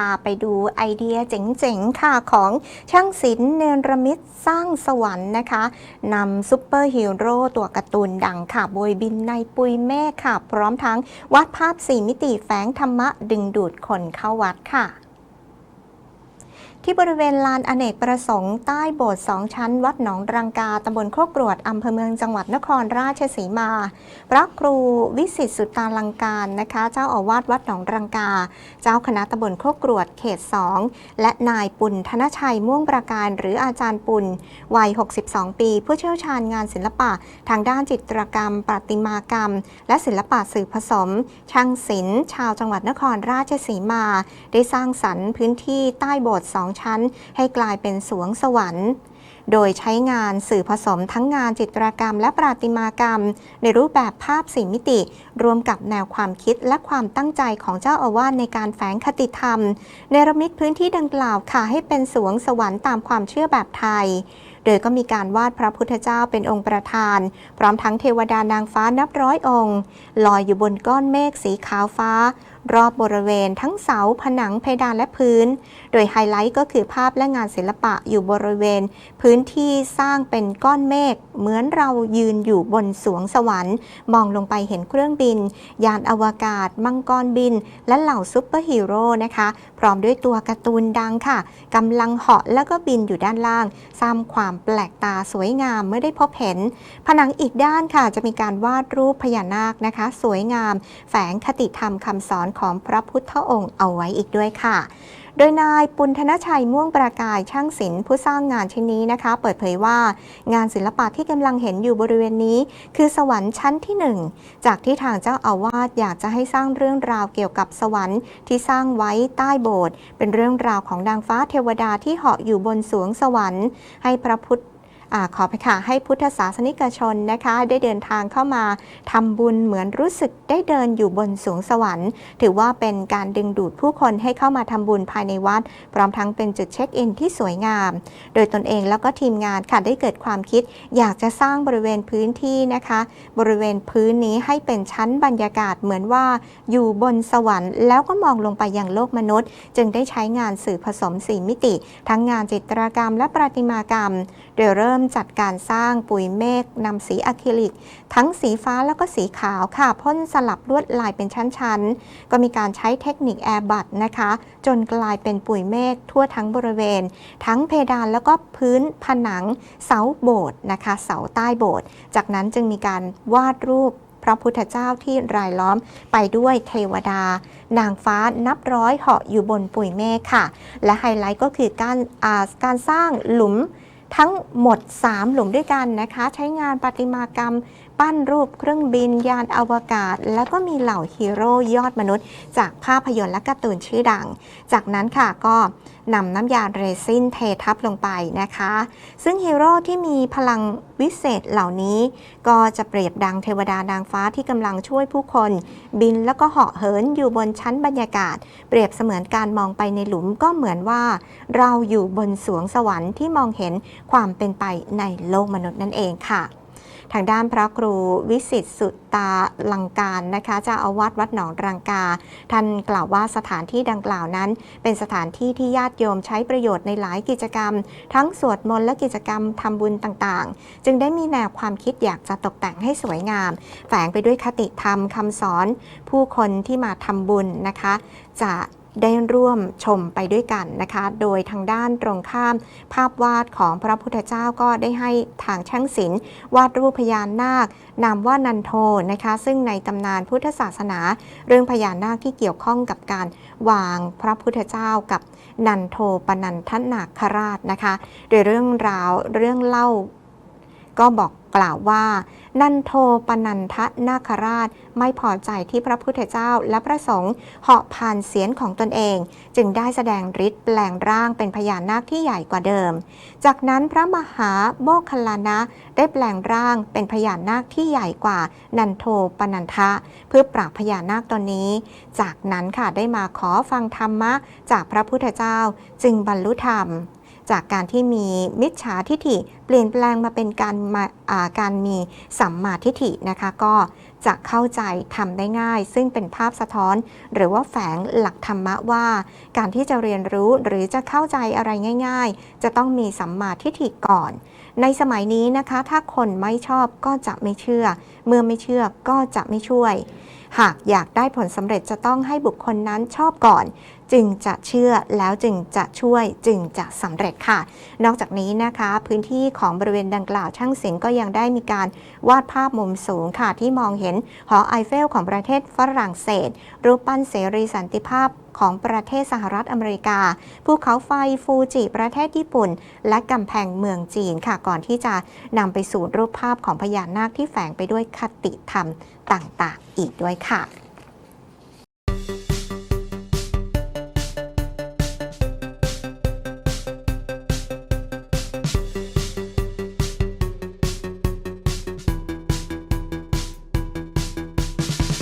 พาไปดูไอเดียเจ๋งๆ ค่ะ ของช่างศิลป์เนรมิตสร้างสวรรค์นะคะนำซูเปอร์ฮีโร่ตัวการ์ตูนดังค่ะโบยบินในปุยแม่ค่ะ พร้อมทั้งวาดภาพสี่มิติแฝงธรรมะดึงดูดคนเข้าวัดค่ะ ที่บริเวณลานอเนกประสงค์ใต้โบสถ์สองชั้น วัดหนองรังกาตำบลโคกกรวดอำเภอเมืองจังหวัดนครราชสีมา พระครูวิสิตสุตาลังการนะคะ เจ้าอาวาสวัดหนองรังกา เจ้าคณะตำบลโคกกรวดเขต 2 และนายปุณธนชัยม่วงประการ หรืออาจารย์ปุณวัย 62 ปี ผู้เชี่ยวชาญงานศิลปะ ทางด้านจิตรกรรม ประติมากรรม และศิลปะสื่อผสม ช่างศิลป์ชาวจังหวัดนครราชสีมา ได้สร้างสรรค์พื้นที่ใต้โบสถ์สองชั้น ให้กลายเป็นสวงสวรรค์ โดยใช้งานสื่อผสมทั้งงานจิตรกรรมและประติมากรรม ในรูปแบบภาพสี่มิติ รวมกับแนวความคิดและความตั้งใจของเจ้าอาวาสในการแฝงคติธรรมเนรมิตพื้นที่ดังกล่าวค่ะให้เป็นสวงสวรรค์ตามความเชื่อแบบไทยโดยก็มีการวาดพระพุทธเจ้าเป็นองค์ประธาน พร้อมทั้งเทวดานางฟ้านับร้อยองค์ ลอยอยู่บนก้อนเมฆสีขาวฟ้า รอบบริเวณทั้งเสาผนังเพดานและพื้น โดยไฮไลท์ก็คือภาพและงานศิลปะอยู่บริเวณ พื้นที่สร้างเป็นก้อนเมฆเหมือนเรายืนอยู่บนสวงสวรรค์ มองลงไปเห็นเครื่องบิน ยานอวกาศ มังกรบิน และเหล่าซุปเปอร์ฮีโร่นะคะ พร้อมด้วยตัวการ์ตูนดังค่ะกำลังเหาะแล้วก็บินอยู่ด้านล่างสร้างความแปลกตาสวยงามเมื่อได้พบเห็น ผนังอีกด้านค่ะจะมีการวาดรูปพญานาคนะคะ สวยงาม แฝงคติธรรมคำสอนของพระพุทธองค์เอาไว้อีกด้วยค่ะ โดยนายปุณธนชัยม่วงประกายช่างศิลป์ผู้สร้างงานชิ้นนี้นะคะ เปิดเผยว่างานศิลปะที่กำลังเห็นอยู่บริเวณนี้ คือสวรรค์ชั้นที่หนึ่งจากที่ทางเจ้าอาวาสอยากจะให้สร้างเรื่องราวเกี่ยวกับสวรรค์ที่สร้างไว้ใต้โบสถ์เป็นเรื่องราวของนางฟ้าเทวดาที่เหาะอยู่บนสวงสวรรค์ ให้พระพุทธ อขอไปค่ะให้พุทธศาสนิกชนนะคะ ได้เดินทางเข้ามาทำบุญเหมือนรู้สึกได้เดินอยู่บนสวงสวรรค์ ถือว่าเป็นการดึงดูดผู้คนให้เข้ามาทำบุญภายในวัด พร้อมทั้งเป็นจุดเช็คอินที่สวยงาม โดยตนเองแล้วก็ทีมงานค่ะได้เกิดความคิด อยากจะสร้างบริเวณพื้นที่นะคะ บริเวณพื้นนี้ให้เป็นชั้นบรรยากาศเหมือนว่าอยู่บนสวรรค์ แล้วก็มองลงไปยังโลกมนุษย์ จึงได้ใช้งานสื่อผสมสีมิติ ทั้งงานจิตรกรรมและประติมากรรม โดยเริ่มจัดการสร้างปุ๋ยเมฆนำสีอะคริลิก ทั้งสีฟ้าแล้วก็สีขาวค่ะพ่นสลับลวดลายเป็นชั้นๆ ก็มีการใช้เทคนิคแอร์บัตนะคะ จนกลายเป็นปุ๋ยเมฆทั่วทั้งบริเวณ ทั้งเพดานแล้วก็พื้นผนังเสาโบสถ์นะคะ เสาใต้โบสถ์จากนั้นจึงมีการวาดรูปพระพุทธเจ้าที่รายล้อมไปด้วยเทวดา นางฟ้านับร้อยเหาะอยู่บนปุ๋ยเมฆค่ะ และไฮไลท์ก็คือการาการสร้างหลุม ทั้งหมด 3 หลุมด้วยกันนะคะ ใช้งานประติมากรรม ปั้นรูปเครื่องบินยานอวกาศ แล้วก็มีเหล่าฮีโร่ยอดมนุษย์ จากภาพยนตร์และการ์ตูนชื่อดัง จากนั้นค่ะก็นำน้ำยาเรซินเททับลงไปนะคะ ซึ่งฮีโร่ที่มีพลังวิเศษเหล่านี้ ก็จะเปรียบดังเทวดานางฟ้าที่กำลังช่วยผู้คน บินแล้วก็เหาะเหินอยู่บนชั้นบรรยากาศ เปรียบเสมือนการมองไปในหลุมก็เหมือนว่า เราอยู่บนสวงสวรรค์ที่มองเห็นความเป็นไปในโลกมนุษย์นั่นเองค่ะ ทางด้านพระครูวิสิตสุตตาลังการนะคะเจ้าอาวาสวัดหนองรังกา ท่านกล่าวว่าสถานที่ดังกล่าวนั้น เป็นสถานที่ที่ญาติโยมใช้ประโยชน์ในหลายกิจกรรม ทั้งสวดมนต์และกิจกรรมทำบุญต่างๆ จึงได้มีแนวความคิดอยากจะตกแต่งให้สวยงาม แฝงไปด้วยคติธรรมคำสอน ผู้คนที่มาทำบุญนะคะ จะ ได้ร่วมชมไปด้วยกันนะคะ โดยทางด้านตรงข้ามภาพวาดของพระพุทธเจ้าก็ได้ให้ทางช่างศิลป์วาดรูปพญานาคนามว่านันโทนะคะ ซึ่งในตำนานพุทธศาสนา เรื่องพญานาคที่เกี่ยวข้องกับการวางพระพุทธเจ้ากับนันโทปนันทนาคราชนะคะ โดยเรื่องราวเรื่องเล่าก็บอก กล่าวว่า นันโทปนันทนาคราชไม่พอใจที่พระพุทธเจ้าและพระสงฆ์เหาะผ่านเสียนของตนเอง จึงได้แสดงฤทธิ์แปลงร่างเป็นพญานาคที่ใหญ่กว่าเดิม จากนั้นพระมหาโมคคัลลานะได้แปลงร่างเป็นพญานาคที่ใหญ่กว่านันโทปนันทะ เพื่อปราบพญานาคตนนี้ จากนั้นค่ะได้มาขอฟังธรรมะจากพระพุทธเจ้าจึงบรรลุธรรม จากการที่มีมิจฉาทิฐิ เปลี่ยนแปลงมาเป็นการมาการมีสัมมาทิฐินะคะก็จะเข้าใจทำได้ง่าย ซึ่งเป็นภาพสะท้อน หรือว่าแฝงหลักธรรมะว่า การที่จะเรียนรู้หรือจะเข้าใจอะไรง่าย ๆ จะต้องมีสัมมาทิฏฐิก่อน ในสมัยนี้นะคะ ถ้าคนไม่ชอบก็จะไม่เชื่อ เมื่อไม่เชื่อก็จะไม่ช่วย หากอยากได้ผลสำเร็จจะต้องให้บุคคลนั้นชอบก่อน จึงจะเชื่อแล้วจึงจะช่วยจึงจะสำเร็จค่ะ นอกจากนี้นะคะ พื้นที่ของบริเวณดังกล่าวช่างศิลป์ก็ยังได้มีการวาดภาพมุมสูงค่ะที่มองเห็นหอไอเฟลของประเทศฝรั่งเศส รูปปั้นเสรีสันติภาพ ของประเทศสหรัฐอเมริกา ภูเขาไฟฟูจิประเทศญี่ปุ่น และกำแพงเมืองจีนค่ะ ก่อนที่จะนำไปสู่รูปภาพของพญานาคที่แฝงไปด้วยคติธรรมต่างๆ อีกด้วยค่ะ